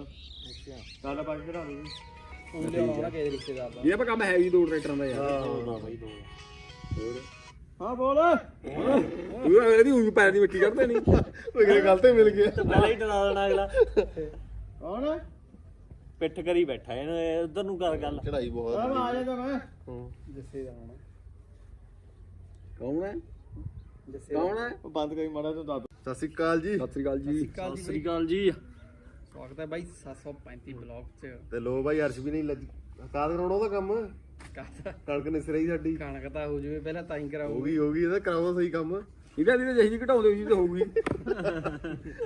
ਅੱਛਾ। ਸਾਡਾ ਦੇ ਉਹ ਲਿਆਉਣਾ ਹੋਣਾ ਕਿਸੇ ਰਿਸ਼ਤੇਦਾਰ ਦਾ। ਇਹ ਆਪਾਂ ਕੰਮ ਹੈ ਵੀ ਦੋ ਟਰੈਕਟਰਾਂ ਦਾ ਯਾਰ। ਹਾਂ ਬਾਈ ਦੋ। ਹੋਰ? ਹਾਂ ਬੋਲ। ਤੂੰ ਅਗਲੇ ਦੀ ਉਂਗਲੀ ਪੈਰ ਦੀ ਮਿੱਟੀ ਕੱਢਦੇ ਨਹੀਂ ਉਹ ਕਿਹੜੇ ਗੱਲ ਤੇ ਮਿਲ ਗਿਆ। ਪਹਿਲਾਂ ਹੀ ਡਰਾ ਦੇਣਾ ਅਗਲਾ। ਕੌਣ? ਪਿੱਠ ਕਰੀ ਬੈਠਾ ਇਹਨੂੰ ਉਧਰ ਨੂੰ ਕਰ ਗੱਲ। ਚੜਾਈ ਬਹੁਤ ਆ ਆ। ਜਾ ਮੈਂ ਜੱਸੇ ਦਾ ਹੋਣਾ ਕੌਣ ਹੈ? ਕੌਣ ਹੈ? ਉਹ ਬੰਦ ਕਰੀ ਮਾੜਾ ਜਿਹਾ ਦੱਸ। ਸਤਿ ਸ਼੍ਰੀ ਅਕਾਲ ਜੀ। ਸਤਿ ਸ੍ਰੀ ਅਕਾਲ ਜੀ। ਸਤਿ ਸ੍ਰੀ ਅਕਾਲ ਜੀ। ਸਵਾਗਤ ਹੈ ਬਾਈ 735 ਬਲੌਗ ਚ। ਤੇ ਲੋ ਬਾਈ ਅਰਸ਼ ਵੀ ਨਹੀਂ ਲੱਗ ਕਾਦ ਕਰਾਉਣਾ ਉਹਦਾ ਕੰਮ? ਕਾਹਦਾ? ਕਣਕ ਨਿਸਰਈ ਸਾਡੀ। ਕਣਕ ਤਾਂ ਹੋ ਜਵੇ ਪਹਿਲਾਂ ਤਾਂ ਹੀ ਹੋ ਗਈ ਹੋ ਗਈ ਇਹਦਾ ਕਰਾਉਣਾ ਸਹੀ ਕੰਮ। ਇਹਦਾ ਦੀ ਜਿਹੀ ਘਟਾਉਂਦੇ ਸੀ ਤੇ ਹੋਊਗੀ।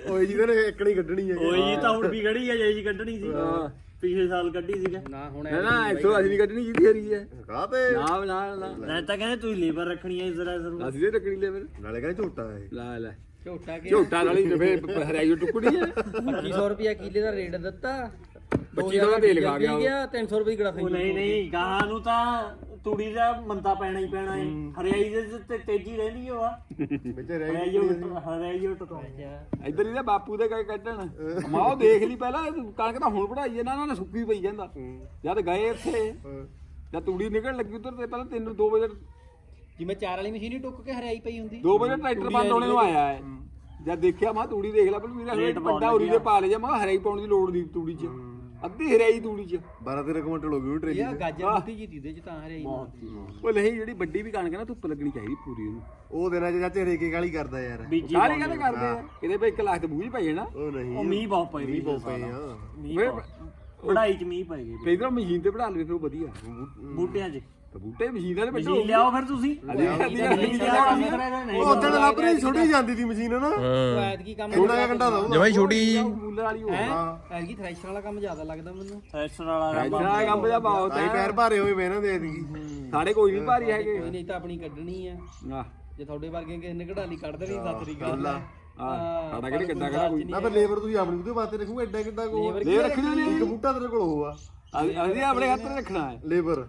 ਓਏ ਜਿਹਦੇ ਨੇ ਇੱਕਣੀ ਕੱਢਣੀ ਹੈ ਓਏ ਜੀ ਤਾਂ ਹੁਣ ਵੀ ਖੜੀ ਆ ਜੇ ਜੀ ਕੱਢਣੀ ਸੀ। ਹਾਂ। ਪਿਛਲੇ ਸਾਲ ਕੱਢੀ ਸੀਗਾ। ਨਾ ਹੁਣ ਨਾ ਨਾ ਐਸੋ ਅਸੀਂ ਨਹੀਂ ਕੱਢਣੀ ਜਿਹਦੀ ਹਰੀ ਹੈ ਕਾ ਤੇ? ਨਾ ਨਾ ਨਾ। ਮੈਂ ਤਾਂ ਕਹਿੰਦੇ ਤੁਸੀਂ ਲੇਬਰ ਰੱਖਣੀ ਐ ਇਸਰਾ ਇਸਰੂ ਅਸੀਂ ਦੇ ਟੱਕਣੀ ਲੈ ਫਿਰ ਨਾਲੇ ਕਹਿੰਦੇ ਝੋਟਾ ਹੈ। ਲੈ ਲੈ। ਝੋਟਾ ਕੇ ਝੋਟਾ ਵਾਲੀ ਤੇ ਫਿਰ ਹਰਿਆਈ ਟੁਕੜੀ ਹੈ। 2500 ਰੁਪਿਆ ਕਿੱਲੇ ਦਾ ਰੇਟ ਦਿੱਤਾ। 2500 ਦਾ ਤੇਲ ਖਾ ਗਿਆ ਉਹ। ਗਿਆ 300 ਰੁਪਏ ਦੀ ਗੜਾਫੀ ਉਹ ਨਹੀਂ ਨਹੀਂ ਗਾਹਾਂ ਨੂੰ ਤਾਂ ਤੂੜੀ ਦਾ ਮੰਦਾ ਪੈਣਾ ਹੀ ਪੈਣਾ ਹੈ। ਹਰਿਆਈ ਦੇ ਤੇ ਤੇਜ਼ੀ ਰਹਿੰਦੀ ਓ ਆ। ਵਿੱਚ ਰਹਿ ਹਰਿਆਈ ਓ ਟਕਾ ਇੱਧਰ ਇਹਦੇ ਬਾਪੂ ਦੇ ਕਈ ਕੱਢਣ। ਮਾਂ ਉਹ ਦੇਖ ਲਈ ਪਹਿਲਾਂ ਕਣਕ ਤਾਂ ਹੁਣ ਵਢਾਈ ਹੈ ਨਾ ਨਾ ਸੁੱਕੀ ਪਈ ਜਾਂਦਾ। ਜਦ ਗਏ ਇੱਥੇ ਜਦ ਤੂੜੀ ਨਿਕਲਣ ਲੱਗੀ ਉਧਰ ਤੇ ਪਹਿਲਾਂ ਤੈਨੂੰ 2 ਵਜੇ ਜਿਵੇਂ ਚਾਰ ਵਾਲੀ ਮਸ਼ੀਨ ਹੀ ਟੁੱਕ ਕੇ ਹਰਿਆਈ ਪਈ ਹੁੰਦੀ। 2 ਵਜੇ ਟਰੈਕਟਰ ਬੰਦ ਹੋਣੇ ਨੂੰ ਆਇਆ ਹੈ। ਜਦ ਦੇਖਿਆ ਮੈਂ ਤੂੜੀ ਦੇਖ ਲੈ ਪਰ ਵੀਰੇ ਹਰੇ ਵੱਡਾ ਉਰੀ ਦੇ ਪਾ ਲਿਆ ਮੈਂ ਹਰਾਈ ਪਾਉਣ ਦੀ ਲੋੜ ਨਹੀਂ ਤੂੜੀ 'ਚ। ਅੱਧੀ ਹਰਾਈ ਤੂੜੀ 'ਚ। 12 13 ਕੁਇੰਟਲ ਹੋ ਗਈ ਉਹ ਟਰੇਲੀ ਇਹ ਗਾਜਰ ਬੁੱਢੀ ਜੀ ਦੀ ਚ ਤਾਂ ਹਰਿਆਈ ਉਹ ਨਹੀਂ ਜਿਹੜੀ ਵੱਡੀ ਵੀ ਕਣਕ ਹੈ ਨਾ ਧੁੱਪ ਲੱਗਣੀ ਚਾਹੀਦੀ ਪੂਰੀ ਉਹਨੂੰ। ਉਹ ਦਿਨਾਂ ਚ ਚਾਚੇ ਰੇਕੇ ਗਾਲੀ ਕਰਦਾ ਯਾਰ। ਸਾਰੇ ਕਹਿੰਦੇ ਕਰਦੇ ਆ। ਇਹਦੇ ਪੇ 1 ਲੱਖ ਤੇ ਬੂਝ ਪੈ ਜਾਣਾ। ਉਹ ਨਹੀਂ। ਉਹ ਮੀਂਹ ਬਹੁਤ ਪਏ ਮੀਂਹ ਬਹੁਤ ਪਏ ਆ। ਮੀਂਹ ਪੜਾਈ ਚ ਮੀਂਹ ਪੈ ਗਏ ਤੇ ਇਧਰ ਮਸ਼ੀਨ ਤੇ ਬਣਾ ਲਵੇ ਫਿਰ ਉਹ ਵਧੀਆ। ਬੂਟਿਆਂ 'ਚ। ਤੇ ਬੂਟੇ ਮਸ਼ੀਨ ਵਾਲੇ ਬੱਚੇ ਮਸ਼ੀਨ ਲਿਆਓ ਫਿਰ ਤੁਸੀਂ। ਉਹ ਉਦੋਂ ਲਾਪਰੀ ਛੋਟੀ ਜਾਂਦੀ ਸੀ ਮਸ਼ੀਨ ਨਾ ਉਹ ਐਤਕੀ ਕੰਮ ਥੋੜਾ ਜਿਹਾ ਘੰਟਾ ਦਾ। ਜਮਾਈ ਛੋਟੀ ਮੂਲਰ ਵਾਲੀ ਹੋ? ਹੈ ਐਤਕੀ ਥ੍ਰੈਸ਼ਰ ਵਾਲਾ ਕੰਮ ਜ਼ਿਆਦਾ ਲੱਗਦਾ ਮੈਨੂੰ। ਐਸਰ ਵਾਲਾ ਇਤਨਾ ਕੰਮ ਜਿਹਾ ਬਹੁਤ ਤਾਈ ਹੈ ਪੈਰ ਭਾਰੇ ਹੋਏ ਵੇ ਨਾ ਦੇ ਦਿੱਤੀ ਸਾਡੇ ਕੋਈ ਨਹੀਂ ਭਾਰੀ ਹੈਗੇ। ਕੋਈ ਨਹੀਂ ਤਾਂ ਆਪਣੀ ਕੱਢਣੀ ਆ। ਆਹ ਜੇ ਤੁਹਾਡੇ ਵਰਗੇ ਕਿਸੇ ਨੇ ਕਢਾਲੀ ਕੱਢ ਦੇਣੀ ਸਤਿ ਸ੍ਰੀ ਅਕਾਲ। ਆਹ ਸਾਡਾ ਕਿਹੜੇ ਕਿੱਦਾਂ ਕਰਾ ਕੋਈ ਨਾ ਫਿਰ ਲੇਬਰ ਤੁਸੀਂ ਆਪਣੀ ਉਹਦੇ ਵਾਸਤੇ ਰੱਖੂਗਾ ਐਡਾ ਕਿੱਡਾ ਕੋ ਲੈ ਰੱਖਣੀ ਨਹੀਂ ਇੱਕ ਬੂਟਾ ਤੇਰੇ ਕੋਲ ਹੋਊਗਾ। ਅਸੀਂ ਆਪਣੇ ਹੱਥ ਰੱਖਣਾ ਹੈ। ਲੇਬਰ।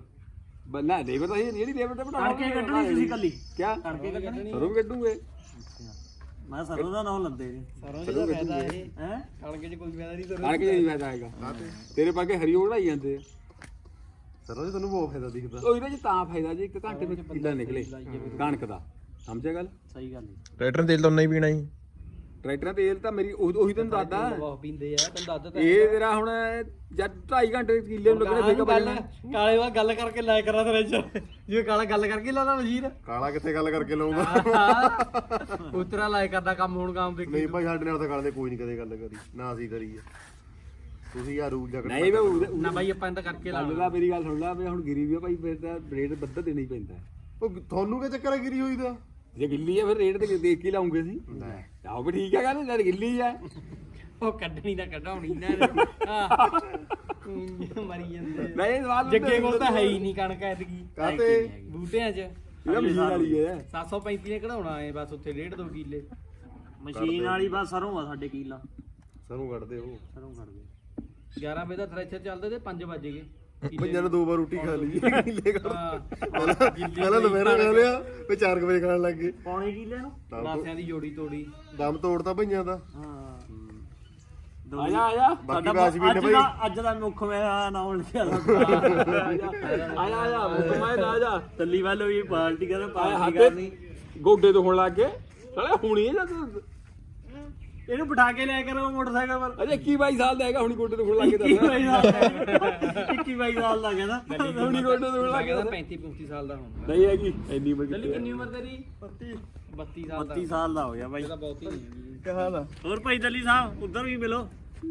ਬੰਨਾ ਲੇਬਰ ਤਾਂ ਇਹ ਜਿਹੜੀ ਲੇਬਰ ਤੇ ਬਣਾਉਣਾ ਤੜਕੇ ਕੱਢਣੀ ਤੁਸੀਂ ਕੱਲੀ ਕਿਆ? ਤੜਕੇ ਕੱਢਣੀ। ਸਰੋਂ ਵੀ ਕੱਢੂਗੇ? ਮੈਂ ਸਰੋਂ ਦਾ ਨਾਮ ਲੰਦੇ ਨੇ। ਸਰੋਂ ਜੀ ਦਾ ਫਾਇਦਾ ਇਹ। ਹੈ? ਕਣਕ 'ਚ ਕੋਈ ਫਾਇਦਾ ਨਹੀਂ ਸਰੋਂ ਕਣਕ ਨਹੀਂ ਫਾਇਦਾ ਹੈਗਾ। ਤੇਰੇ ਪਾਕੇ ਹਰੀਓ ਉੜਾਈ ਜਾਂਦੇ ਆ। ਸਰੋਂ ਜੀ ਤੁਹਾਨੂੰ ਬਹੁਤ ਫਾਇਦਾ ਦਿਖਦਾ। ਉਹ ਇਹਦੇ ਚ ਤਾਂ ਫਾਇਦਾ ਜੇ ਇੱਕ ਘੰਟੇ ਵਿੱਚ ਕਿੱਲਾ ਨਿਕਲੇ? ਕਣਕ ਦਾ। ਸਮਝਿਆ ਗੱਲ? ਸਹੀ ਗੱਲ ਹੈ ਟਰੈਕਟਰ ਤੇਲ ਤਾਂ ਉਨਾ ਹੀ ਪੀਣਾ ਹੀ ਟਰੈਕਟਰਾਂ ਤੇਲ ਤਾਂ ਮੇਰੀ ਉਹ- ਉਹੀ ਤੈਨੂੰ ਦੱਸਦਾ। ਬਹੁਤ ਪੀਂਦੇ ਆ ਤੈਨੂੰ ਦੱਸ ਦਿੱਤਾ ਇਹ ਤੇਰਾ ਹੁਣ ਜਦ 2.5 ਘੰਟੇ ਕਿੱਲੇ ਨੂੰ ਲੱਗਣੇ ਫੇਰ ਗੱਲ ਕਾਲੇ ਵਾ ਗੱਲ ਕਰਕੇ ਲਾਇਆ ਕਰਾਂ ਥ੍ਰੈਸ਼ਰ ਜਿਵੇਂ ਕਾਲਾ ਗੱਲ ਕਰਕੇ ਲਾਦਾ ਮਸ਼ੀਨ। ਕਾਲਾ ਕਿੱਥੇ ਗੱਲ ਕਰਕੇ ਲਾਉਂਗਾ ਉਤਰਾ ਲਾਇਆ ਕਰਦਾ ਕੰਮ ਹੁਣ ਕੰਮ ਦੇ ਨਹੀਂ ਭਾਈ ਸਾਡੇ ਨਾਲ ਤਾਂ ਕਾਲੇ ਕੋਈ ਨਹੀਂ ਕਦੇ ਗੱਲ ਕਰੀ। ਨਾ ਅਸੀਂ ਕਰੀ ਆ ਤੁਸੀਂ ਆ ਰੂਲ ਜਗੜ ਨਹੀਂ ਉਹਦੇ- ਨਾ ਬਾਈ ਆਪਾਂ ਤਾਂ ਕਰਕੇ ਲਾ ਗੱਲ ਦਾ ਮੇਰੀ ਗੱਲ ਸੁਣ ਲੈ ਵੀ ਹੁਣ ਗਿਰੀ ਵੀ ਆ ਭਾਈ ਫਿਰ ਤਾਂ ਰੇਟ ਵੱਧ ਦੇਣਾ ਹੀ ਪੈਂਦਾ। ਉਹ ਤੁਹਾਨੂੰ ਕੀ ਚੱਕਰ ਹੈ ਗਿਰੀ ਹੋਈ ਦਾ? ਜੇ ਗਿੱਲੀ ਆ ਫਿਰ ਰੇਟ ਤੇ ਦੇਖ ਕੇ ਲਾਉਂਗੇ ਸੀ ਆਹੋ ਵੀ ਠੀਕ ਹੈ ਗੱਲ ਜਦ ਗਿੱਲੀ ਆ। ਉਹ ਕੱਢਣੀ ਤਾਂ ਕਢਾਉਣੀ ਨਾ। ਮਰੀ ਜਾਂਦੇ ਆ। ਨਹੀਂ ਸਵਾਲ ਜੱਗੇ ਕੋਲ ਤਾਂ ਹੈ ਹੀ ਨਹੀਂ ਕਣਕ ਐਤਕੀ। ਕਾਤੇ ਬੂਟਿਆਂ 'ਚ। ਇਹਦਾ ਮਸ਼ੀਨ ਵਾਲੀ ਹੈ 735 ਨੇ ਕਢਾਉਣਾ ਏ ਬਸ ਉੱਥੇ ਡੇਢ ਦੋ ਕਿੱਲੇ। ਮਸ਼ੀਨ ਵਾਲੀ ਬਸ ਸਰੋਂ ਆ ਸਾਡੇ ਕੀਲਾ। ਸਾਨੂੰ ਕੱਢਦੇ ਹੋ ਸਰੋਂ ਕੱਢ ਦੇ 11 ਵਜੇ ਦਾ ਥ੍ਰੈਸ਼ਰ ਚੱਲਦੇ ਤੇ 5 ਵਜ ਗਏ। ਪੰਜਾਂ ਨੇ ਦੋ ਵਾਰ ਰੋਟੀ ਖਾ ਲਈ। ਕਿੱਲੇ ਕਰ ਹਾਂ ਪਹਿਲਾਂ ਦੁਪਹਿਰਾਂ ਖਾ ਲਿਆ ਫੇ 4 ਵਜੇ ਖਾਣ ਲੱਗ ਗਏ। ਪੌਣੇ ਕੀਲੇ ਨੂੰ ਲਾਸਿਆਂ ਦੀ ਜੋੜੀ ਤੋੜੀ। ਦਮ ਤੋੜਤਾ ਭਈਆਂ ਦਾ। ਹਾਂ। ਆ ਜਾ ਆ ਜਾ ਬਾਕੀ ਸਾਡਾ ਬਾਸ ਵੀ ਅੱਜ ਨੇ ਭਾਈ। ਦਾ ਅੱਜ ਦਾ ਮੁੱਖ ਮੇਰਾ ਨਾਮ ਲਿਖਿਆ ਆ ਜਾ ਆ ਜਾ ਆ ਜਾ ਮੈਂ ਆ ਜਾ ਤੱਲੀ ਵੱਲ ਵੀ ਪਾਰਟੀ ਕਹਿੰਦਾ ਆਏ ਪਾਰਟੀ ਕਰਨੀ। ਗੋਡੇ ਤੋਂ ਹੋਣ ਲੱਗ ਗਏ। ਸਾਲੇ ਹੁਣੀ ਜਦ ਇਹਨੂੰ ਬਿਠਾ ਕੇ ਲਿਆ ਕਰੋ ਮੋਟਰਸਾਈਕਲ ਪਰ ਅਜੇ 21 22 ਸਾਲ ਦਾ ਹੈਗਾ ਹੁਣੀ ਗੋਡੇ ਤੋਂ ਹੋਣ ਲੱਗ ਗਿਆ 21 ਬਾਈ ਸਾਲ ਦਾ 21 ਬਾਈ ਸਾਲ ਦਾ ਕਹਿੰਦਾ ਹੁਣੀ ਗੋਡੇ ਤੋਂ ਹੋਣ ਲੱਗ ਗਿਆ 35 35 ਸਾਲ ਦਾ ਹੁਣ। ਨਹੀਂ ਹੈਗੀ ਇੰਨੀ ਬੜੀ ਚੱਲੀ ਕਿੰਨੀ ਉਮਰ ਤੇਰੀ? 32 32 ਸਾਲ ਦਾ। 32 ਸਾਲ ਦਾ ਹੋ ਗਿਆ ਬਾਈ। ਇਹ ਤਾਂ ਬਹੁਤ ਹੀ ਕਹਾ ਦਾ ਹੋਰ ਭਾਈ ਦੱਲੀ ਸਾਹਿਬ ਉਧਰ ਵੀ ਮਿਲੋ।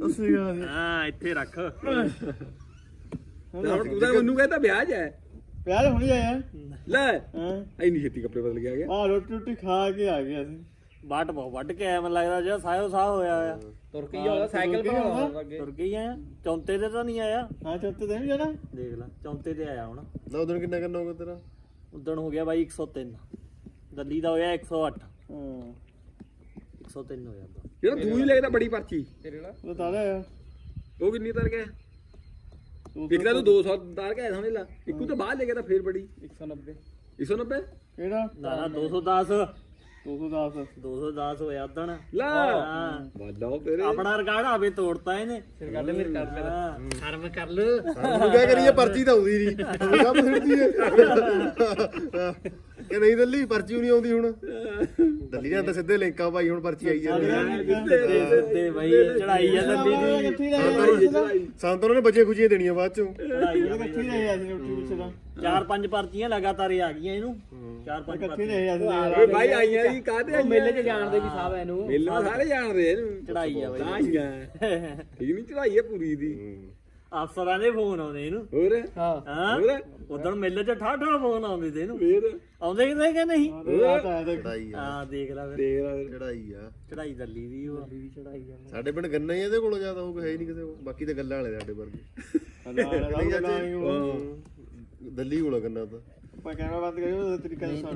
ਅਸੀਂ ਹਾਂ ਇੱਥੇ ਰੱਖ। ਹੁਣ ਤੂੰ ਤਾਂ ਮੈਨੂੰ ਕਹਿੰਦਾ ਵਿਆਹ ਹੈ ਪਿਆਰ ਹੁਣੀ ਆਇਆ। ਲੈ ਹਾਂ। ਇੰਨੀ ਛੇਤੀ ਕੱਪੜੇ ਬਦਲ ਗਿਆ ਗਿਆ। ਆ ਰੋਟੀ ਰੋਟੀ ਖਾ ਕੇ ਆ ਗਿਆ ਅਸੀਂ। ਬਾਟ ਬਹੁਤ ਵੱਢ ਕੇ ਆਇਆ ਮੈਨੂੰ ਲੱਗਦਾ ਜਿਹੜਾ ਸਾਇਓ ਸਾਹ ਹੋਇਆ ਹੋਇਆ। ਤੁਰ ਕੇ ਹੀ ਆਉਂਦਾ ਸਾਈਕਲ ਬਣਾਉਂਦਾ ਅੱਗੇ ਤੁਰ ਕੇ ਹੀ ਆਇਆ ਚੌਂਤੇ ਤੇ ਤਾਂ ਨਹੀਂ ਆਇਆ। ਹਾਂ ਚੌਥੇ ਦਿਨ ਜਾਣਾ। ਦੇਖ ਲੈ ਚੌਂਤੇ ਤੇ ਆਇਆ ਹੁਣ। ਨੌ ਦਿਨ ਕਿੰਨਾ ਕਰਨਾ ਹੋਗਾ ਤੇਰਾ? ਉਦਣ ਹੋ ਗਿਆ ਬਾਈ 103 ਦੱਲੀ ਦਾ ਹੋਇਆ 108 ਹਾਂ। 103 ਹੋ ਜਾਂਦਾ ਜਿਹੜਾ ਤੂੰ ਹੀ ਲੈਦਾ ਬੜੀ ਪਰਚੀ। ਤੇਰੇ ਨਾਲ ਉਹ ਤਾਂ ਆਇਆ। ਉਹ ਕਿੰਨੀ ਤਰ ਗਿਆ ਇੱਕ ਤਾਂ ਤੂੰ 200 ਤਾਰ ਕੇ ਸਮਝ ਲਾ। ਇੱਕੂ ਤਾਂ ਬਾਹਰ ਲੈ ਗਿਆ ਤਾਂ ਫੇਰ ਬੜੀ। 190 190 ਕਿਹੜਾ? ਨਾ ਨਾ 210 210 210 ਹੋਇਆ ਉਦਣ ਲੈ। ਵਾਦਾ ਤੇਰੇ। ਆਪਣਾ ਰਿਕਾਰਡ ਆਵੇ ਤੋੜਤਾ ਇਹਨੇ। ਫਿਰ ਕੱਢ ਮੇਰੇ ਕਰ ਹਾਂ। ਸ਼ਰਮ ਕਰ ਲੋ। ਸਾਨੂੰ ਕਿਆ ਕਰੀਏ ਪਰਚੀ ਤਾਂ ਆਉਂਦੀ ਨਹੀਂ ਕੰਮ ਸਿੱਧੀ ਹੈ ਕਿ ਨਹੀਂ ਦੱਲੀ ਪਰਚੀ ਨਹੀਂ ਆਉਂਦੀ ਹੁਣ। ਦੱਲੀ ਤਾਂ ਸਿੱਧੇ ਲਿੰਕਾਂ ਪਾਈ ਹੁਣ ਪਰਚੀ ਆਈ ਜਾਂਦੀ ਹੈ। ਸਿੱਧੇ ਸਿੱਧੇ ਬਈ ਚੜਾਈ ਆ ਲੱਡੀ ਦੀ। ਕਿੱਥੇ ਰਹੇ ਸਾਨੂੰ ਤਾਂ ਉਹਨਾਂ ਨੇ ਬੱਚੇ ਖੁਸ਼ੀਆਂ ਦੇਣੀਆਂ ਬਾਅਦ ਚੋਂ। ਚੜਾਈ ਆ ਕਿੱਥੇ ਰਹੇ ਅਸੀਂ ਉੱਠੀ ਪਿੱਛੇ ਦਾ ਚਾਰ ਪੰਜ ਪਰਚੀਆਂ ਲਗਾਤਾਰ ਆ ਗਈਆਂ ਇਹਨੂੰ। ਚਾਰ ਪੰਜ ਪਰਚੀਆਂ। ਰਹੇ ਅਸੀਂ ਭਾਈ ਆਈਆਂ ਜੀ ਕਾਹਦੇ ਆਈਆਂ? ਮੇਲੇ 'ਚ ਜਾਣਦੇ ਵੀ ਸਾਹਿਬ ਇਹਨੂੰ। ਮੇਲੇ ਸਾਰੇ ਜਾਣਦੇ ਇਹਨੂੰ। ਚੜਾਈ ਆ ਬਈ ਤਾਂ ਹੀ ਆ ਠੀਕ ਨਹੀਂ ਚੜਾਈ ਹੈ ਪੂਰੀ ਦੀ। ਅਫਸਰਾਂ ਦੇ ਫੋਨ ਆਉਂਦੇ ਇਹਨੂੰ। ਹੋਰ? ਹਾਂ। ਹਾਂ? ਹੋਰ? ਉਦੋਂ ਮੇਲੇ 'ਚ ਠਾ ਠਾ ਫੋਨ ਆਉਂਦੇ ਤੇ ਇਹਨੂੰ। ਫੇਰ ਆਉਂਦੇ ਕਿ ਕਿ ਨਹੀਂ? ਰਾਤ ਆਇਆ ਤਾਂ ਚੜਾਈ ਆ। ਹਾਂ ਦੇਖ ਲੈ ਫਿਰ। ਦੇਖ ਚੜਾਈ ਆ। ਚੜਾਈ ਦੱਲੀ ਦੀ ਉਹ। ਵੀ ਚੜਾਈ ਆ। ਸਾਡੇ ਪਿੰਡ ਗੰਨਾ ਹੀ ਇਹਦੇ ਕੋਲ ਜ਼ਿਆਦਾ ਹੋਊਗਾ ਹੈ ਹੀ ਨਹੀਂ ਕਿਸੇ ਕੋਲ। ਬਾਕੀ ਤਾਂ ਗੱਲਾਂ ਵਾਲੇ ਸਾਡੇ ਵਰਗੇ ਨਹੀਂ। ਦਿੱਲੀ ਕੋਲ ਗੰਨਾ ਤਾਂ। ਆਪਾਂ ਕੈਮਰਾ ਬੰਦ ਕਰਿਓ ਉਹ ਤਰੀਕਾ ਦੱਸਾਂ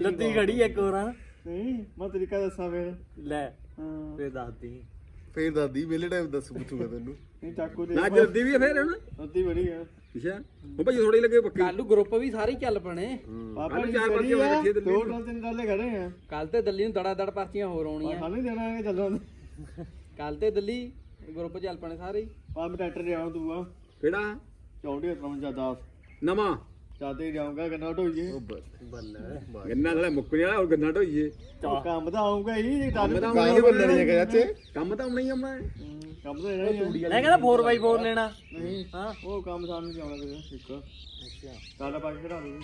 ਲੱਦੀ ਘੜੀ ਇੱਕ ਹੋਰ ਆ। ਨਹੀਂ ਮੈਂ ਤਰੀਕਾ ਦੱਸਾਂ ਫਿਰ। ਲੈ ਹਾਂ। ਫੇਰ ਦੱਸਦੀ। ਫੇਰ ਦਾਦੀ ਵੇਲੇ ਟਾਈਮ ਦੱਸ ਪੁੱਛੂਗਾ ਤੈਨੂੰ। ਨਹੀਂ ਚਾਕੂ ਦੇ ਨਾ ਜਲਦੀ ਵੀ ਆ ਫੇਰ ਹੁਣ। ਅੱਧੀ ਬੜੀ ਆ। ਅੱਛਾ। ਉਹ ਭਾਈ ਥੋੜੀ ਲੱਗੇ ਪੱਕੀ। ਕੱਲੂ ਗਰੁੱਪ ਵੀ ਸਾਰੇ ਹੀ ਚੱਲ ਪਣੇ। ਪਾਪਾ ਜੀ ਚਾਰ ਆ। ਰੱਖੀਆਂ ਦਿੱਲੀ ਦੋ ਟੋਲ ਤਿੰਨ ਟੋਲੇ ਖੜੇ ਆ। ਕੱਲ ਤੇ ਦਿੱਲੀ ਨੂੰ ਦੜਾ ਦੜ ਪਰਚੀਆਂ ਹੋਰ ਆਉਣੀਆਂ। ਸਾਨੂੰ ਦੇਣਾ ਹੈ ਚੱਲੋ। ਕੱਲ ਤੇ ਦਿੱਲੀ ਗਰੁੱਪ ਚੱਲ ਪਣੇ ਸਾਰੇ ਹੀ। ਪਾਪ ਟਰੈਕਟਰ ਜਾਉਂ ਤੂੰ ਆ ਕਿਹੜਾ? ਚੌਂਡੀ 53 10 ਨਵਾਂ। ਚਾਹਤੇ ਜਾਊਂਗਾ ਗੰਨਾ ਢੋਈਏ। ਬੱਲੇ ਗੰਨਾ ਥੋੜਾ ਮੁੱਕਣੇ ਵਾਲਾ ਹੋਰ ਗੰਨਾ ਢੋਈਏ। ਕੰਮ ਤਾਂ ਆਊਗਾ ਹੀ ਜੇ ਕੰਮ ਤਾਂ ਕਾਹਦੇ ਬੰਦੇ ਨੇ ਚਾਚੇ ਕੰਮ ਤਾਂ ਆਉਣਾ ਹੀ ਆਉਣਾ ਹੈ। ਕੰਮ ਤਾਂ ਇਹਨਾਂ ਹੀ ਆ। ਮੈਂ ਕਹਿੰਦਾ 4x4 ਲੈਣਾ। ਨਹੀਂ ਹਾਂ। ਉਹ ਕੰਮ ਸਾਨੂੰ ਨਹੀਂ ਆਉਣਾ ਕਿਸੇ ਇੱਕ ਅੱਛਾ। ਸਾਡਾ ਪਾ ਕੇ ਖੜਾ ਦੂੰ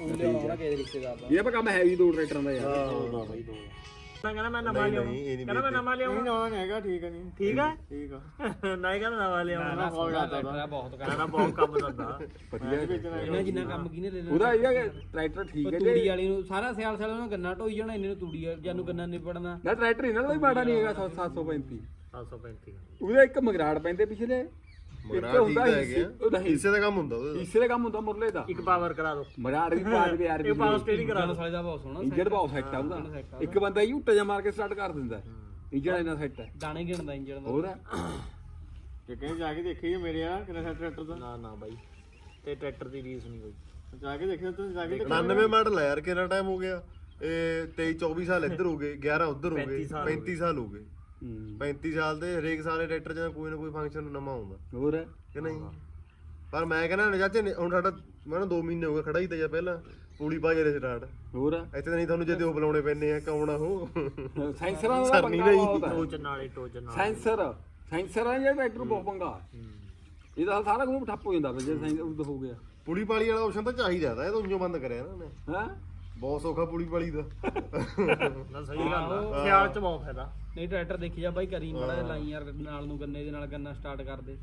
ਉਹਨੇ ਆਉਣਾ ਕਿਸੇ ਦੇ ਰਿਸ਼ਤੇਦਾਰ ਦਾ? ਇਹ ਆਪਾਂ ਕੰਮ ਹੈਵੀ ਦੋ ਟਰੈਕਟਰਾਂ ਦਾ ਯਾਰ। ਮੈਂ ਕਹਿੰਦਾ ਮੈਂ ਨਵਾਂ ਲਿਆਉਂ ਨਹੀਂ ਇਹ ਨਹੀਂ ਕਹਿੰਦਾ ਮੈਂ ਨਵਾਂ ਲਿਆਉਂ ਨਹੀਂ ਆਉਣਾ ਹੈਗਾ ਠੀਕ ਹੈ ਨਹੀਂ ਠੀਕ ਆ? ਠੀਕ ਆ। ਨਹੀਂ ਕਹਿੰਦਾ ਨਵਾਂ ਲਿਆਉਂ ਤਾਂ ਬਹੁਤ ਕੰਮ। ਕਹਿੰਦਾ ਬਹੁਤ ਕੰਮ ਦਿੰਦਾ ਇਹਨਾਂ ਜਿੰਨਾ ਕੰਮ ਕਿਹਨੇ ਲੈ ਲੈਣਾ। ਉਹਦਾ ਇਹ ਹੈ ਕਿ ਟਰੈਕਟਰ ਠੀਕ ਹੈ ਤੂੜੀ ਵਾਲੀ ਨੂੰ ਸਾਰਾ ਸਿਆਲ ਸਿਆਲ ਨੂੰ ਗੰਨਾ ਢੋਈ ਜਾਣਾ ਇਹਨੇ ਨੂੰ ਤੂੜੀ ਜਾਨੂੰ ਗੰਨਾ ਨਿਪੜਨਾ ਨਾ ਟਰੈਕਟਰ ਇਹਨਾਂ ਦਾ ਵੀ ਮਾੜਾ ਨਹੀਂ ਹੈਗਾ 735 735 ਉਹਦੇ ਇੱਕ ਮਗਰਾੜ ਪੈਂਦੇ ਪਿਛਲੇ। ਇੱਕ ਹਿੱਸੇ ਦਾ ਕੰਮ ਹੁੰਦਾ ਉਹਦਾ ਹਿੱਸੇ ਦਾ ਕੰਮ ਹੁੰਦਾ ਮੁਰਲੇ ਦਾ ਇੱਕ ਪਾਵਰ ਕਰਾ ਦੋ ਮਗਰਾੜ ਵੀ ਪਾ ਦੇ ਯਾਰ ਇਹ ਪਾਵਰ ਸਟੇਰਿੰਗ ਕਰਾ ਗੰਨਾ ਦੋ ਸਾਲੇ ਦਾ ਬਹੁਤ ਸੋਹਣਾ ਇੰਜਣ ਬਹੁਤ ਸੈੱਟ ਆ ਉਹਦਾ ਇੱਕ ਬੰਦਾ ਹੀ ਉੱਟਾ ਜਾ ਮਾਰ ਕੇ ਸਟਾਰਟ ਕਰ ਦਿੰਦਾ ਇੰਜਣ ਇਹਨਾਂ ਸੈੱਟ ਹੈ ਦਾਣੇ ਗਿਣਦਾ ਇੰਜਣ ਦਾ ਹੋਰ ਕਿ ਕਹੀਂ ਜਾ ਕੇ ਦੇਖੀ ਮੇਰੇ ਆ ਕਿੰਨਾ ਸੈਟ ਟਰੈਕਟਰ ਦਾ ਨਾ ਨਾ ਬਾਈ ਤੇ ਟਰੈਕਟਰ ਦੀ ਰੀਸ ਨਹੀਂ ਕੋਈ ਜਾ ਕੇ ਦੇਖਿਆ ਤੂੰ ਜਾ ਕੇ 99 ਮਾਡਲ ਆ ਯਾਰ ਕਿੰਨਾ ਟਾਈਮ ਹੋ ਗਿਆ ਇਹ 23 24 ਸਾਲ ਇੱਧਰ ਹੋ ਗਏ 11 ਉੱਧਰ ਹੋ ਗਏ 35 ਸਾਲ ਹੋ ਗਏ 35 ਸਾਲ ਦੇ ਹਰੇਕ ਸਾਲੇ ਟਰੈਕਟਰ ਜਾਂ ਕੋਈ ਨਾ ਕੋਈ ਫੰਕਸ਼ਨ ਨਵਾਂ ਆਉਂਦਾ। ਹੋਰ? ਕਿ ਨਹੀਂ? ਪਰ ਮੈਂ ਕਹਿੰਦਾ ਚਾਚੇ ਨੇ- ਹੁਣ ਸਾਡਾ ਮੈਂ ਨਾ 2 ਮਹੀਨੇ ਹੋ ਗਏ ਖੜਾ ਹੀ ਤਾਂ ਜਾਂ ਪਹਿਲਾਂ ਪੂੜੀ ਪਾ ਜੇ ਸਟਾਰਟ। ਹੋਰ? ਇੱਥੇ ਤਾਂ ਨਹੀਂ ਤੁਹਾਨੂੰ ਜਦੇ ਉਹ ਬੁਲਾਉਣੇ ਪੈਂਦੇ ਆ ਕੌਣ ਆ ਉਹ? ਸੈਂਸਰਾਂ ਦਾ ਪੰਗਾ ਨਹੀਂ। ਬਹੁਤ ਟੋਚਨ ਨਾਲੇ ਟੋਚਨ ਨਾਲ ਸੈਂਸਰ ਸੈਂਸਰ ਆ ਜਿਹੜਾ ਟਰੈਕਟਰ ਬਹੁਤ ਪੰਗਾ। ਇਹਦਾ ਸਾਰਾ ਕੁਝ ਠੱਪ ਹੋ ਜਾਂਦਾ ਫਿਰ ਜੇ ਸੈਂਸਰ ਹੋ ਗਿਆ। ਪੁਲੀ ਪਾਲੀ ਵਾਲਾ ਆਪਸ਼ਨ ਤਾਂ ਚਾਹੀਦਾ ਤਾਂ ਇਹ ਤਾਂ ਉਂਝੋਂ ਬੰਦ ਕਰਿਆ ਇਹਨਾਂ ਨੇ ਹੈ? ਬਹੁਤ ਸੌਖਾ ਪੁਲੀ ਪਾਲੀ ਦਾ। ਨਾ ਸਹੀ ਗੱਲ ਆ। ਸਿਆਲ ਚ ਬਹੁਤ ਫਾਇਦਾ। ਨਹੀਂ ਟਰੈਕਟਰ ਦੇਖੀ ਜਾ ਬਾਈ ਕਰੀ ਮੜਾ ਲਾਈ ਯਾਰ ਨਾਲ ਨੂੰ ਗੰਨੇ ਦੇ ਨਾਲ ਗੰਨਾ ਸਟਾਰਟ ਕਰ ਦੇ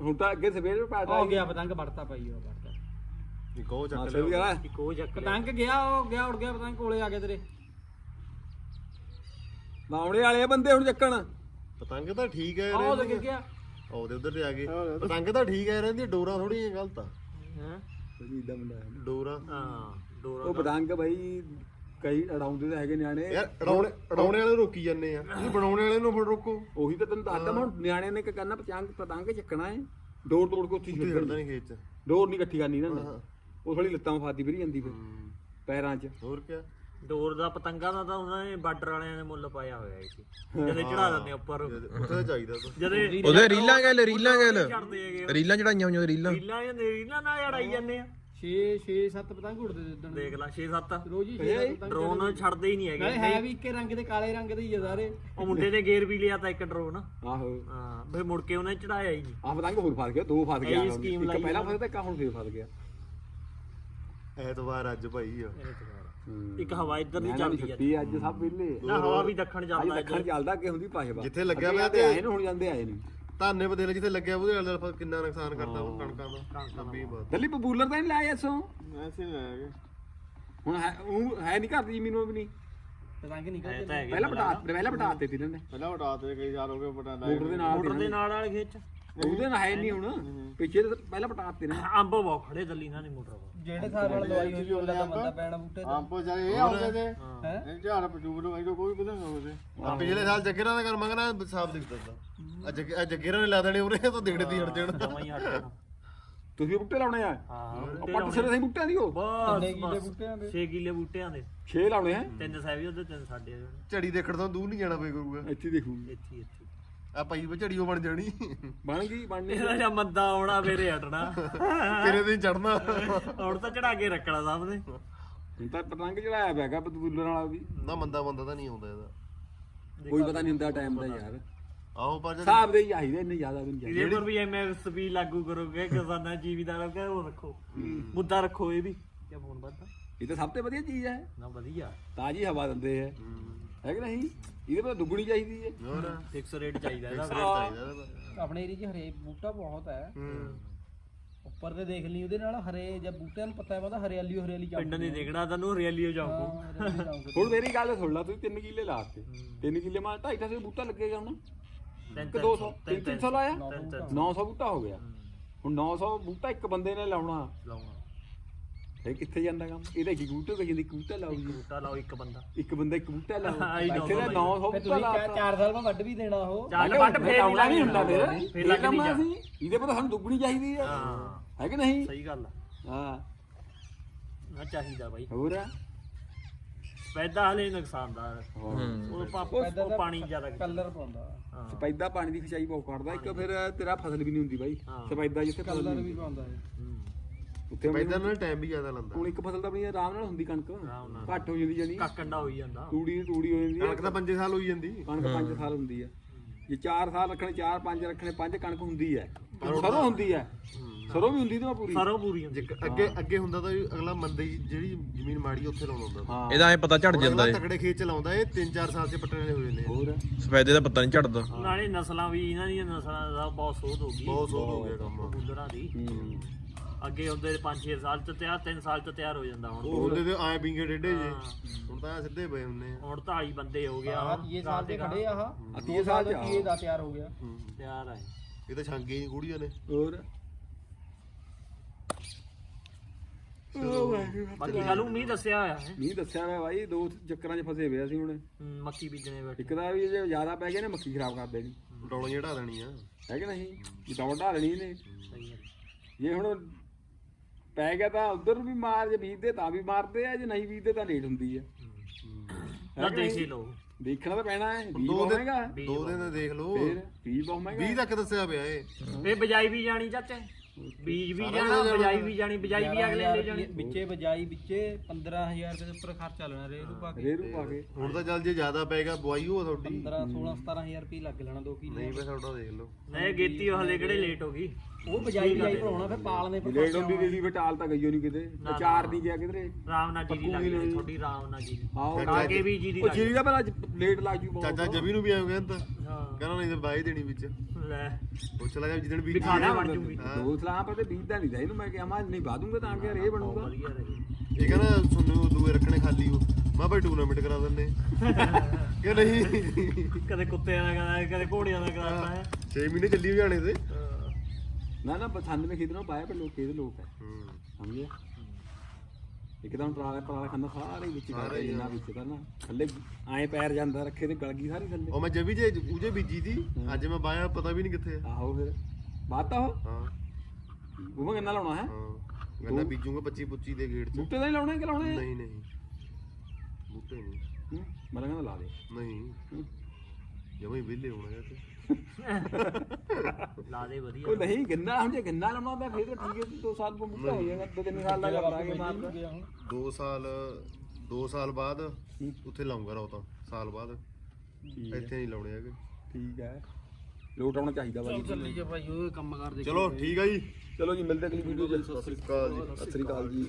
ਹੁਣ ਤਾਂ ਅੱਗੇ ਸਵੇਰ ਪਾਟ ਹੋ ਗਿਆ ਪਤੰਗ ਵੜਤਾ ਪਾਈ ਉਹ ਵੜਤਾ। ਇੱਕ ਉਹ ਚੱਕ ਲਿਆ। ਇੱਕ ਉਹ ਚੱਕ ਲਿਆ। ਪਤੰਗ ਗਿਆ ਉਹ ਗਿਆ ਉੜ ਗਿਆ ਪਤੰਗ ਕੋਲੇ ਆ ਗਿਆ ਤੇਰੇ। ਬਾਉਣੇ ਵਾਲੇ ਬੰਦੇ ਹੁਣ ਚੱਕਣ। ਪਤੰਗ ਤਾਂ ਠੀਕ ਹੈ ਉਹਦੇ ਗਿਰ ਗਿਆ। ਉਹਦੇ ਉਧਰ ਤੇ ਆ ਗਏ। ਪਤੰਗ ਤਾਂ ਠੀਕ ਹੈ ਰਹਿੰਦੀ ਡੋਰਾ ਥੋੜੀ ਜਿਹੀ ਗਲਤ ਆ। ਹਾਂ? ਇਦਾਂ ਬੰਦਾ ਹੈ। ਡੋਰਾ ਹਾਂ। ਉਹ ਪਤੰਗ ਬਾਈ ਕਈ ਅੜਾਉਂਦੇ ਤਾਂ ਹੈਗੇ ਨਿਆਣੇ। ਯਾਰ ਅੜਾਉਣੇ ਅੜਾਉਣੇ ਵਾਲੇ ਰੋਕੀ ਜਾਂਦੇ ਆ। ਤੁਸੀਂ ਬਣਾਉਣੇ ਵਾਲੇ ਨੂੰ ਫਿਰ ਰੋਕੋ। ਉਹੀ ਤਾਂ ਤੈਨੂੰ ਦੱਸਦਾ ਮੈਂ ਹੁਣ ਨਿਆਣਿਆਂ ਨੇ ਕੀ ਕਰਨਾ ਪਤੰਗ ਪਤੰਗ ਚੱਕਣਾ ਹੈ ਡੋਰ ਤੋੜ ਕੇ ਉੱਥੇ ਖੜਦਾ ਨਹੀਂ ਖੇਤ ਚ। ਡੋਰ ਨਹੀਂ ਇਕੱਠੀ ਕਰਨੀ ਨਾ। ਉਹ ਥੋੜੀ ਲੱਤਾਂ ਫਾਦੀ ਫਿਰੀ ਜਾਂਦੀ ਫਿਰ ਪੈਰਾਂ 'ਚ। ਹੋਰ ਕਿਆ? ਡੋਰ ਦਾ ਪਤੰਗਾਂ ਦਾ ਤਾਂ ਉਹਨਾਂ ਨੇ ਬਾਰਡਰ ਵਾਲਿਆਂ ਨੇ ਮੁੱਲ ਪਾਇਆ ਹੋਇਆ ਸੀ ਜਦੇ ਚੜਾ ਦਿੰਦੇ ਉੱਪਰ। ਉੱਥੇ ਚਾਹੀਦਾ ਤਾਂ। ਜਦੇ ਉਹਦੇ ਰੀਲਾਂ ਗੱਲ ਰੀਲਾਂ ਗੱਲ। ਰੀਲਾਂ ਚੜਾਈਆਂ ਹੋਈਆਂ ਰੀਲਾਂ। ਰੀਲਾਂ ਜਾਂ ਰੀਲਾਂ ਨਾਲ ਅੜਾਈ ਜਾਂਦੇ ਆ। 6 6 7 ਪਤੰਗ ਉੜਦੇ ਦਿੰਦਣ ਦੇਖ ਲੈ 6-7 ਰੋਜ਼ ਹੀ 6 ਪਤੰਗ ਡਰੋਨ ਛੱਡਦੇ ਹੀ ਨਹੀਂ ਨਾਲੇ ਹੈਗੇ ਹੈ ਵੀ ਇੱਕੇ ਰੰਗ ਦੇ ਕਾਲੇ ਰੰਗ ਦੇ ਹੀ ਆ ਸਾਰੇ। ਉਹ ਮੁੰਡੇ ਨੇ ਗੇਰ ਵੀ ਲਿਆ ਤਾਂ ਇੱਕ ਡਰੋਨ। ਆਹੋ। ਹਾਂ ਫਿਰ ਮੁੜ ਕੇ ਉਹਨੇ ਚੜਾਇਆ ਹੀ ਨਹੀਂ। ਆ ਪਤੰਗ ਹੋਰ ਫਸ ਗਿਆ ਦੋ ਫਸ ਗਿਆ ਇਹ scheme ਇੱਕ ਲਾਈ ਪਹਿਲਾਂ ਫਸ ਤੇ ਇੱਕ ਹੁਣ ਫੇਰ ਫਸ ਗਿਆ। ਐਤਵਾਰ ਅੱਜ ਭਾਈ ਇੱਕ ਹਵਾ ਇੱਧਰ ਦੀ ਨਿਆਣਿਆਂ ਦੀ ਚੱਲਦੀ ਆ। ਛੁੱਟੀ ਅੱਜ ਸਭ ਵਿਹਲੇ ਨਾ ਹਵਾ ਵੀ ਦੱਖਣ ਅੱਜ ਜਾਂਦਾ ਦੱਖਣ ਚੱਲਦਾ ਅੱਗੇ ਹੁੰਦੀ ਪਾਸ਼ਵਾ ਜਿੱਥੇ ਲੱਗਿਆ ਹੋਇਆ ਜਾਂਦੇ ਆਏ ਨੇ ਹੁਣ ਜਾਂਦੇ ਆਏ ਨਹੀਂ ਧਾਨੇ ਬਦੇਲੇ ਜਿੱਥੇ ਲੱਗਿਆ ਉਹਦੇ ਨਾਲ ਨਾਲ ਕਿੰਨਾ ਨੁਕਸਾਨ ਕਰਦਾ ਉਹ ਕਣਕਾਂ ਦਾ। ਲੰਬੀ ਬਾਤ ਦਿੱਲੀ ਪਪੂਲਰ ਤਾਂ ਨਹੀਂ ਲਾਇਆ ਇਸੋਂ ਐਸੇ ਨਹੀਂ ਆਏਗੇ ਹੁਣ ਹੈ ਉਹ ਹੈ ਨਹੀਂ ਘਰ ਦੀ ਜ਼ਮੀਨ ਉਹ ਵੀ ਨਹੀਂ। ਪਤੰਗ ਹੈ ਨਿਕਲਦੇ ਤਾਂ ਹੈਗੇ। ਪਹਿਲਾਂ ਬਟਾ ਪਹਿਲਾਂ ਬਟਾ ਦਿੱਤੇ ਸੀ ਇਹਨਾਂ ਨੇ। ਪਹਿਲਾਂ ਉਡਾ ਤੇ ਕਈ ਯਾਰ ਹੋ ਗਏ ਬਟਾ ਮੋਟਰ ਦੇ ਨਾਲ ਮੋਟਰ ਦੇ ਨਾਲ ਵਾਲੇ ਖੇਤ ਚ। ਉਹਦੇ ਨਾਲ ਹੈ ਨਹੀਂ ਹੁਣ। ਪਿੱਛੇ ਤਾਂ ਪਹਿਲਾਂ ਬਟਾ ਦਿੱਤੇ ਨੇ ਅੰਬ ਬਹੁਤ ਖੜੇ ਦੱਲੀ ਨਾਲ ਨਹੀਂ ਮੋਟਰ ਜਿਹੜੇ ਹਿਸਾਬ ਨਾਲ ਦਵਾਈ ਹੋਈ ਉਹਦਾ ਤਾਂ ਬੰਦਾ ਪੈਣਾ ਬੂਟੇ ਤੇ। ਆਪੋ ਜਾਏ ਇਹ ਆਉਂਦੇ ਤੇ ਹੈ। ਇਹ ਝਾੜ ਪਜੂਬ ਨੂੰ ਇਹੋ ਕੋਈ ਕਿਦਾਂ ਹੋਵੇ। ਆ ਪਿਛਲੇ ਸਾਲ ਜੱਗੇਰਾਂ ਦਾ ਕਰ ਮੰਗਣਾ ਸਾਫ਼ ਦਿਖਦਾ ਤਾ ਅੱਜ ਅੱਜ ਜੱਗੇਰਾਂ ਨੇ ਲਾ ਦੇਣੇ ਉਰੇ ਤਾਂ ਦਿਖੜੇ ਦੀ ਹਟ ਜਾਣਾ। ਜਮਾਂ ਹੀ ਹਟ ਜਾਣਾ। ਤੁਸੀਂ ਬੂਟੇ ਲਾਉਣੇ ਆ? ਹਾਂ ਆਪਾਂ ਕਿਸੇ ਦੇ ਬੂਟਿਆਂ ਦੀ ਹੋ? ਬਸ ਕਿੰਨੇ ਕਿੱਲੇ ਬਸ। ਬੂਟਿਆਂ ਦੇ? 6 ਕਿੱਲੇ ਬੂਟਿਆਂ ਦੇ। 6 ਲਾਉਣੇ ਆ? ਤਿੰਨ ਸਹਿਬੀ ਉਹਦੇ ਤਿੰਨ ਸਾਡੇ। ਝੜੀ ਦੇਖਣ ਤੋਂ ਦੂਰ ਨਹੀਂ ਜਾਣਾ ਪਏ ਕਰੂਗਾ। ਇੱਥੇ ਦੇਖੂ ਇੱਥੇ ਇੱਥੇ। ਆ ਭਾਈ ਵੀ ਝੜੀਓ ਬਣ ਜਾਣੀ। ਬਣ ਗਈ ਬਣਨੀ ਇਹਦਾ ਜਾਂ ਮੰਦਾ ਆਉਣਾ ਫੇਰੇ ਹਟਣਾ। ਕਿਰੇ ਦਿਨ ਚੜਨਾ ਹੁਣ ਤਾਂ ਚੜਾ ਕੇ ਰੱਖਣਾ ਸਾਹਮਣੇ ਹੁਣ ਤਾਂ ਪਤੰਗ ਚੜਾਇਆ ਪਿਆਗਾ ਬਤੂਲਰ ਵਾਲਾ ਵੀ। ਨਾ ਮੰਦਾ ਬੰਦਾ ਤਾਂ ਨਹੀਂ ਆਉਂਦਾ ਇਹਦਾ। ਕੋਈ ਪਤਾ ਨਹੀਂ ਹੁੰਦਾ ਟਾਈਮ ਦਾ ਯਾਰ। ਆਹੋ ਪਰ ਹਿਸਾਬ ਦੇ ਹੀ ਚਾਹੀਦੇ ਇੰਨੇ ਜ਼ਿਆਦਾ ਵੀ ਨਹੀਂ ਇਹਦੇ ਪਰ ਵੀ ਐਮਐਸਪੀ ਲਾਗੂ ਕਰੋਗੇ ਕਿਸਾਨਾਂ ਜੀਵੀਦਾਰਾਂ ਦਾ ਉਹ ਰੱਖੋ। ਮੁੱਦਾ ਰੱਖੋ ਇਹ ਵੀ। ਕੀ ਫੋਨ ਵੱਧਦਾ? ਇਹ ਤਾਂ ਸਭ ਤੋਂ ਵਧੀਆ ਚੀਜ਼ ਹੈ। ਨਾ ਵਧੀਆ। ਤਾਜੀ ਹਵਾ ਦਿੰਦੇ ਹੈ। ਹੈ ਕਿ ਨਹੀਂ? ਇਹਦੇ ਪਰ ਦੁੱਗਣੀ ਚਾਹੀਦੀ ਹੈ। ਹੋਰ? ਫਿਕਸ ਰੇਟ ਚਾਹੀਦਾ ਇਹਦਾ ਰੇਟ ਚਾਹੀਦਾ ਇਹਦਾ ਆਪਣੇ ਏਰੀਆ 'ਚ ਹਰੇ ਬੂਟਾ ਬਹੁਤ ਹੈ। ਹੂੰ। ਉੱਪਰ ਤੇ ਦੇਖ ਲਈ ਉਹਦੇ ਨਾਲ ਹਰੇ ਜਾਂ ਬੂਟਿਆਂ ਨੂੰ ਪਤਾ ਹੈ ਪਤਾ ਹਰਿਆਲੀ ਓ ਹਰਿਆਲੀ ਪਿੰਡ ਨਹੀਂ ਦੇਖਣਾ ਤੈਨੂੰ ਹਰਿਆਲੀ ਜਾਊਗਾ। ਹੁਣ ਮੇਰੀ ਗੱਲ ਸੁਣ ਲਾ ਤੂੰ 3 ਕਿੱਲੇ ਲਾਤੇ 3 ਕਿੱਲੇ ਮਾ 250 ਬੂਟਾ ਲੱਗੇਗਾ ਹੁਣ। ਕਿ 200 300 ਲਾਇਆ? 900 ਬੂਟਾ ਹੋ ਗਿਆ। ਹੁਣ 900 ਬੂਟਾ ਇੱਕ ਬੰਦੇ ਨੇ ਲਾਉਣਾ। ਲਾਉਣਾ। ਇਹ ਕਿੱਥੇ ਜਾਂਦਾ ਕੰਮ? ਇਹਦਾ ਕੀ ਬੂਟੇ ਕਹੀ ਜਾਂਦੀ ਬੂਟਾ ਲਾਉ ਜੀ। ਬੂਟਾ ਲਾਓ ਇੱਕ ਬੰਦਾ। ਇੱਕ ਬੰਦਾ ਇੱਕ ਬੂਟਾ ਲਾਉ ਆਹੀ ਇੱਥੇ ਤਾਂ 900 ਫੇ ਬੂਟਾ ਤੁਸੀਂ ਲਾਤਾ। 4 ਸਾਲ ਬਾਅਦ ਵੱਢ ਵੀ ਦੇਣਾ ਉਹ। ਚੱਲ ਵੱਟ ਫੇਰ ਲਾਉਣਾ ਨਹੀਂ ਹੁੰਦਾ ਫਿਰ। ਫੇਰ। ਲੱਗ ਨਹੀਂ ਜਾ ਸੀ ਇਹਦੇ ਪਰ ਸਾਨੂੰ ਦੁੱਗਣੀ ਚਾਹੀਦੀ ਹੈ ਹਾਂ। ਹੈ ਕਿ ਨਹੀਂ? ਸਹੀ ਗੱਲ ਆ। ਹਾਂ। ਨਾ ਚਾਹੀਦਾ ਬਾਈ। ਹੋਰ? ਆ ਪੈਦਾ ਹਲੇ ਨੁਕਸਾਨਦਾਰ। ਉਹ ਪਾਪ ਉਹ ਪਾਣੀ ਜ਼ਿਆਦਾ ਕਲਰ ਪਾਉਂਦਾ। ਹਾਂ। ਸਪੈਦਾ ਪਾਣੀ ਦੀ ਖਿਚਾਈ ਬਹੁਤ ਕਰਦਾ। ਇੱਕ ਫਿਰ ਤੇਰਾ ਫਸਲ ਵੀ ਨਹੀਂ ਹੁੰਦੀ ਬਾਈ। ਸਪੈਦਾ ਜਿੱਥੇ ਫਸਲ ਵੀ। ਪਾਉਂਦਾ ਹੈ ਹੂੰ। ਉੱਥੇ ਪੈਦਾ ਨਾਲ ਟਾਈਮ ਵੀ ਜ਼ਿਆਦਾ ਲੰਦਾ। ਹੁਣ ਇੱਕ ਫਸਲ ਤਾਂ ਆਪਣੀ ਆਰਾਮ ਨਾਲ ਹੁੰਦੀ ਕਣਕ। ਆਰਾਮ ਨਾਲ। ਘੱਟ ਹੋ ਜਾਂਦੀ ਜਾਨੀ ਕੱਕੰਡਾ ਹੋਈ ਜਾਂਦਾ। ਤੂੜੀ ਦੀ ਤੂੜੀ ਹੋ ਜਾਂਦੀ ਹੈ। ਕਣਕ ਤਾਂ 5 ਸਾਲ ਹੋਈ ਜਾਂਦੀ। ਕਣਕ 5 ਸਾਲ ਹੁੰਦੀ ਹੈ। ਜੇ 4 ਸਾਲ ਰੱਖਣੇ 4 5 ਰੱਖਣੇ 5 ਕਣਕ ਹੁੰਦੀ ਹੈ। ਸਰੋਂ ਹੁੰਦੀ ਹੈ। ਸਰੋਂ ਵੀ ਹੁੰਦੀ ਤੇ ਪੂਰੀ। ਸਰੋਂ ਪੂਰੀ ਹੁੰਦੀ। ਜੇ ਅੱਗੇ ਅੱਗੇ ਹੁੰਦਾ ਤਾਂ ਅਗਲਾ ਮੰਦੇ ਜਿਹੜੀ ਜ਼ਮੀਨ ਮਾੜੀ ਉੱਥੇ ਲਾਉਣਾ ਹੁੰਦਾ। ਹਾਂ। ਇਹਦਾ ਐ ਪਤਾ ਝੜ ਹੁਣ ਜਾਂਦਾ ਅਗਲਾ ਏ ਤਕੜੇ ਖੇਤ ਚ ਲਾਉਂਦਾ ਇਹ 3-4 ਸਾਲ ਚ ਪੱਟਣੇ ਹੋ ਜਾਂਦੇ ਆ। ਹੋਰ? ਸਫੈਦੇ ਦਾ ਪਤਾ ਨਹੀਂ ਝੜਦਾ। ਨਾਲੇ ਨਸਲਾਂ ਵੀ ਇਹਨਾਂ ਦੀਆਂ ਨਸਲਾਂ ਦਾ ਬਹੁਤ ਸੋਧ ਹੋ ਗਈ। ਬਹੁਤ ਸੋਧ ਹੋ ਗਿਆ ਕੰਮ। ਬੁੱਲਰਾਂ ਦੀ। ਹੂੰ। ਅੱਗੇ ਹੁੰਦੇ 5-6 ਸਾਲ ਚ ਤਿਆਰ 3 ਸਾਲ ਚ ਤਿਆਰ ਹੋ ਜਾਂਦਾ ਹੁਣ। ਉਹ ਹੁੰਦੇ ਤੇ ਆਏ ਬਿੰਗੇ ਡੇਡੇ ਜੇ। ਹੁਣ ਤਾਂ ਐਂ ਸਿੱਧੇ ਪਏ ਹੁੰਨੇ ਆ। ਹੁਣ 48 ਬੰਦੇ ਹੋ ਗਿਆ ਆਹ ਇਹ ਸਾਲ ਦੇ ਖੜੇ ਆ ਆਹ। ਆ 30 ਸਾਲ ਚ ਇਹ ਦਾ ਤਿਆਰ ਹੋ ਗਿਆ। ਤਿਆਰ ਹੈ ਇਹ। ਤਾਂ ਛਾਂਗੇ ਹੀ ਕੁੜੀਆਂ ਨੇ। ਹੋਰ? ਬਾਕੀ ਕੱਲ ਨੂੰ ਮੀਂਹ ਦੱਸਿਆ ਹੋਇਆ ਹੈ। ਨਹੀਂ ਦੱਸਿਆ ਮੈਂ ਬਾਈ ਦੋ ਚੱਕਰਾਂ 'ਚ ਫਸੇ ਹੋਏ ਅਸੀਂ ਹੁਣ। ਹਮ, ਮੱਕੀ ਬੀਜਣੇ ਬੈਠੇ। ਇੱਕ ਦਾ ਵੀ ਜੇ ਜ਼ਿਆਦਾ ਪੈ ਗਏ ਨੇ ਮੱਕੀ ਖਰਾਬ ਕਰ ਦੇਣੀ। ਡੌਲੀਆਂ ਢਾ ਦੇਣੀਆਂ। ਹੈ ਕਿ ਨਹੀਂ? ਦੌੜ ਢਾਲਣੀ ਨੇ ਸਹੀ ਹੈ ਜੇ ਹੁਣ ਪੈ ਗਿਆ ਤਾਂ ਉਧਰ ਵੀ ਮਾਰ ਜੇ ਬੀਜਦੇ ਤਾਂ ਵੀ ਮਾਰਦੇ ਆ ਜੇ ਨਹੀਂ ਬੀਜਦੇ ਤਾਂ ਲੇਟ ਹੁੰਦੀ ਆ। ਨਾ ਦੇਸੀ ਲੋ ਦੇਖਣਾ ਤਾਂ ਪੈਣਾ ਹੈ ਬੀਜ ਦੋ ਬਹੁਤ ਦਿਨ ਮਹਿੰਗਾ ਦੋ ਦਿਨ ਦੇ ਦੇਖ ਲਓ। ਫੇਰ ਬੀਜ ਬਹੁਤ ਮਹਿੰਗਾ 20 ਤੱਕ ਦੱਸਿਆ ਪਿਆ ਇਹ। ਇਹ ਬਜਾਈ ਵੀ ਜਾਣੀ ਚਾਚੇ। ਬੀਜ ਵੀ ਜਾਣਾ ਬਜਾਈ ਵੀ ਜਾਣੀ ਬਜਾਈ ਵੀ ਅਗਲੇ ਲੈ ਜਾਣੀ। ਵਿੱਚੇ ਬਜਾਈ ਵਿੱਚੇ 15000 ਰੁਪਏ ਦੇ ਉੱਪਰ ਖਰਚਾ ਲੈਣਾ ਰੇ ਰੂ ਪਾ ਕੇ। ਰੇਰੂ ਪਾ ਕੇ। ਹੁਣ ਤਾਂ ਚੱਲ ਜੇ ਜ਼ਿਆਦਾ ਪਏਗਾ ਬੁਆਈ ਹੋ ਤੁਹਾਡੀ। 15 16 17000 ਰੁਪਏ ਲੱਗ ਲੈਣਾ 2 ਕਿੱਲੇ। ਨਹੀਂ ਪਏ ਤੁਹਾਡਾ ਦੇਖ ਲਓ। ਨਹੀਂ ਗੇਤੀ ਹਲੇ ਕਿਹੜੇ ਲੇਟ ਹੋ ਗਈ? ਉਹ ਬਜਾਈ ਬਜਾਈ ਭਰਾਉਣਾ ਫਿਰ ਪਾਲਨੇ ਪਰ ਲੇਟ ਹੁੰਦੀ ਸੀ ਬਟਾਲ ਤਾਂ ਗਈਓ ਨਹੀਂ ਕਿਤੇ। ਤੇ ਚਾਰ ਨਹੀਂ ਗਿਆ ਕਿਧਰੇ। ਰਾਮ ਨਾਲ ਜੀਰੀ ਲੱਗ ਗਈ ਥੋੜੀ ਰਾਮ ਨਾਲ ਜੀਰੀ ਆਓ ਖਾ ਕੇ ਵੀ ਜੀਰੀ ਉਹ ਜੀਰੀ ਦਾ ਪਹਿਲਾਂ ਲੇਟ ਲੱਗ ਜੂ ਚਾਚਾ ਜਬੀ ਨੂੰ ਵੀ ਆਇਆ ਕਹਿੰਦਾ ਹਾਂ। ਕਹਿੰਦਾ ਨਹੀਂ ਤਾਂ ਬਾਈ ਦੇਣੀ ਵਿੱਚ। ਲੈ। ਪੁੱਛ ਲੈ ਜਿੱਦਣ ਵੀ ਬਿਠਾਣਾ ਬਣ ਜੂਗੀ। ਦੋ ਸਲਾਹ ਪਰ ਤੇ ਬੀਜਦਾ ਨਹੀਂ ਦਾ ਇਹਨੂੰ। ਮੈਂ ਕਿਹਾ ਮੈਂ ਨਹੀਂ ਬਾਦੂੰਗਾ ਤਾਂ ਕਿ ਰੇ ਬਣੂਗਾ। ਇਹ ਕਹਿੰਦਾ ਸੁਣੋ ਦੂਏ ਰੱਖਣੇ ਖਾਲੀ ਉਹ ਮੈਂ ਭਾਈ ਟੂਰਨਾਮੈਂਟ ਕਰਾ ਦਿੰਨੇ ਕਿ ਨਹੀਂ? ਕਦੇ ਕੁੱਤਿਆਂ ਦਾ ਕਰਾਇਆ ਕਦੇ ਘੋੜਿਆਂ ਦਾ ਕਰਾਤਾ ਹੈ। 6 ਮਹੀਨੇ ਚੱਲੀ ਜਾਣੇ ਤੇ। ਨਾ ਨਾ ਬਥਾਨ ਵਿੱਚ ਖੇਡਣਾ ਪਾਇਆ ਪਰ ਲੋਕ ਇਹਦੇ ਲੋਕ ਹੈ। ਹੂੰ। ਸਮਝਿਆ? ਇੱਕਦਮ ਟਰਾਲਾ ਟਰਾਲਾ ਖਾਨਾ ਸਾਰੇ ਵਿੱਚ ਕਰਦੇ ਜਿੰਨਾ ਵਿੱਚ ਕਰਨਾ ਥੱਲੇ ਐਂ ਪੈਰ ਜਾਂਦਾ ਰੱਖੇ ਤੇ ਗਲ ਗਈ ਸਾਰੀ ਥੱਲੇ। ਉਹ ਮੈਂ ਜਬੀ ਜੇ ਉਜੇ ਬੀਜੀ ਸੀ ਅੱਜ ਮੈਂ ਬਾਇਆ ਪਤਾ ਵੀ ਨਹੀਂ ਕਿੱਥੇ ਆ। ਆਹੋ ਫਿਰ। ਬਾਤ ਤਾਂ ਉਹ? ਹਾਂ। ਉਹ ਮੈਂ ਕਿੰਨਾ ਲਾਉਣਾ ਹੈ? ਹਾਂ। ਕਹਿੰਦਾ ਬੀਜੂਗਾ 25 25 ਦੇ ਗੇਟ 'ਚ। ਬੂਟੇ ਤਾਂ ਨਹੀਂ ਲਾਉਣੇ ਕਿ ਲਾਉਣੇ ਨਹੀਂ ਨਹੀਂ। ਬੂਟੇ ਨਹੀਂ। ਹੂੰ, ਮੈਂ ਤਾਂ ਕਹਿੰਦਾ ਲਾ ਦੇ। ਨਹੀਂ। ਜਮੇ ਵਿਹਲੇ ਹੋਣਾ ਯਾਰ ਤੇ। ਲਾ ਦੇ ਵਧੀਆ। ਉਹ ਨਹੀਂ ਗੰਨਾ ਹੁਣ ਜੇ ਗੰਨਾ ਲਾਉਣਾ ਤਾਂ ਫਿਰ ਤਾਂ ਠੀਕ ਹੈ ਦੋ ਸਾਲ ਤੋਂ ਬੂਟਾ ਹੋ ਜਾਏਗਾ ਦੋ ਤਿੰਨ ਸਾਲ ਦਾ ਕਰਾਂਗੇ ਮਾਰਦਾ ਗਿਆ ਹੁਣ 2 ਸਾਲ 2 ਸਾਲ ਬਾਅਦ ਉੱਥੇ ਲਾਉਂਗਾ ਰੋ ਤਾਂ ਸਾਲ ਬਾਅਦ। ਇੱਥੇ ਨਹੀਂ ਲਾਉਣੇ ਹੈਗੇ। ਠੀਕ ਹੈ। ਲੋਟ ਆਉਣਾ ਚਾਹੀਦਾ ਬਾਈ ਚੱਲੀ ਜਾ। ਭਾਈ ਉਹ ਕੰਮ ਕਰਦੇ ਚਲੋ ਠੀਕ ਆ ਜੀ। ਚਲੋ ਜੀ ਮਿਲਦੇ ਅਗਲੀ ਵੀਡੀਓ ਚ। ਸਤਿ ਸ੍ਰੀ ਅਕਾਲ ਜੀ। ਸਤਿ ਸ੍ਰੀ ਅਕਾਲ ਜੀ।